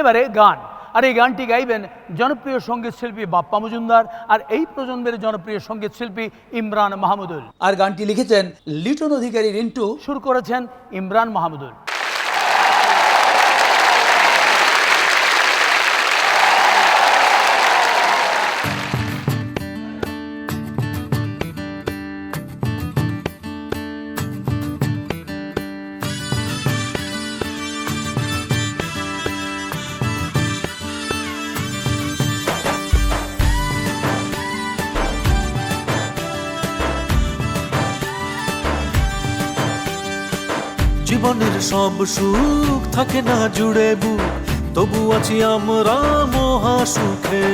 এবারে গান। আর এই গানটি গাইবেন জনপ্রিয় সংগীত শিল্পী বাপ্পা মজুমদার আর এই প্রজন্মের জনপ্রিয় সংগীত শিল্পী ইমরান মাহমুদুল। আর গানটি লিখেছেন লিটন অধিকারী রিন্টু। শুরু করেছেন ইমরান মাহমুদুল। জীবনের সব সুখ থাকে না জুড়ে বুক। তবু আছি আমরা মহা সুখে।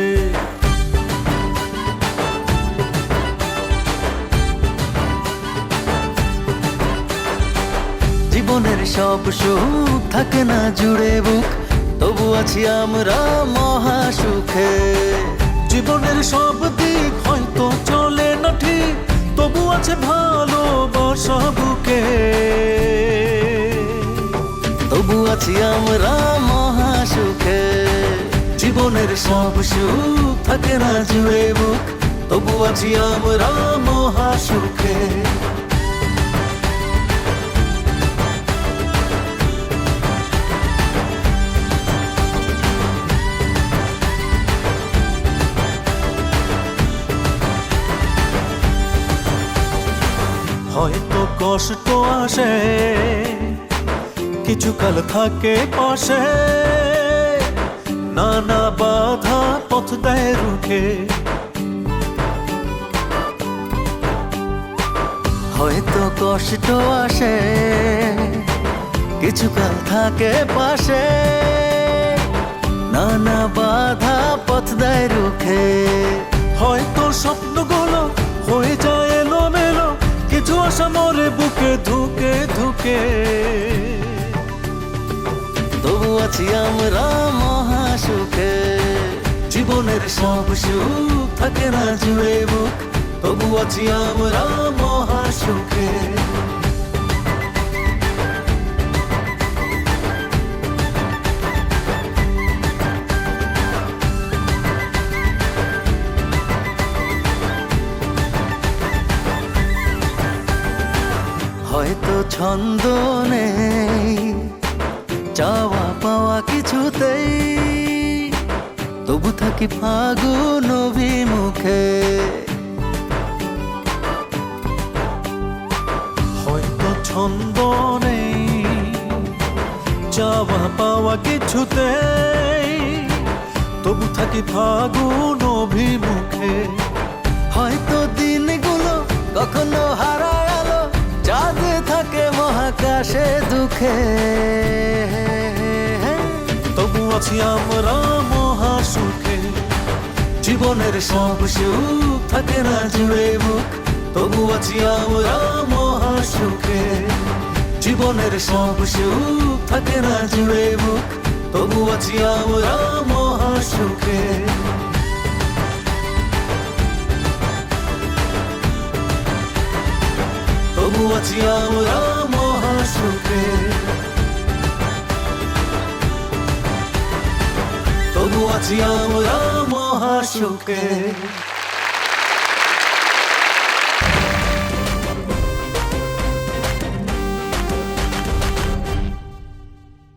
জীবনের সব সুখ থাকে না জুড়ে বুক। তবু আছি আমরা মহা সুখে। জীবনের সব দিক হয়তো চলে না ঠিক। তবু আছে ভালোবাসা আছি আমরা মহা সুখে জীবনের সব সুখ থাকে না জুড়ে বুক তবু আছি আমরা মহা সুখে হয়তো কষ্ট আসে কিছু কাল থাকে পাশে। নানা বাধা পথ দেয় রুখে। হয়তো কষ্ট আসে, কিছু কাল থাকে পাশে। নানা বাধা পথ দেয় রুখে। হয়তো স্বপ্নগুলো হয়ে যায় এলো মেলো কিছু আশা মরে বুকে ধুকে ধুকে। আছি আমরা মহা সুখে জীবনের সব সুখ থাকে না জুড়ে বুক তবু আছি আমরা মহা সুখে হয়তো ছন্দ নেই চাওয়া পাওয়া কিছুতেই তবু থাকি ফাগুন অভিমুখে। হয়তো ছন্দ নেই যাওয়া পাওয়া কিছুতে তবু থাকি ফাগুন অভিমুখে। হয়তো দিনগুলো কখনো হারায় আলো, চাঁদে থাকে মহাকাশে দুঃখে। আছি আমরা মহা সুখে জীবনের সব সুখ থাকে না জুড়ে বুক তবু আছি আমরা মহা সুখে জীবনের সব সুখ থাকে না জুড়ে বুক তবু আছি আমরা মহা সুখে তবু আছি আমরা মহা আছি আমরা মহা সুখে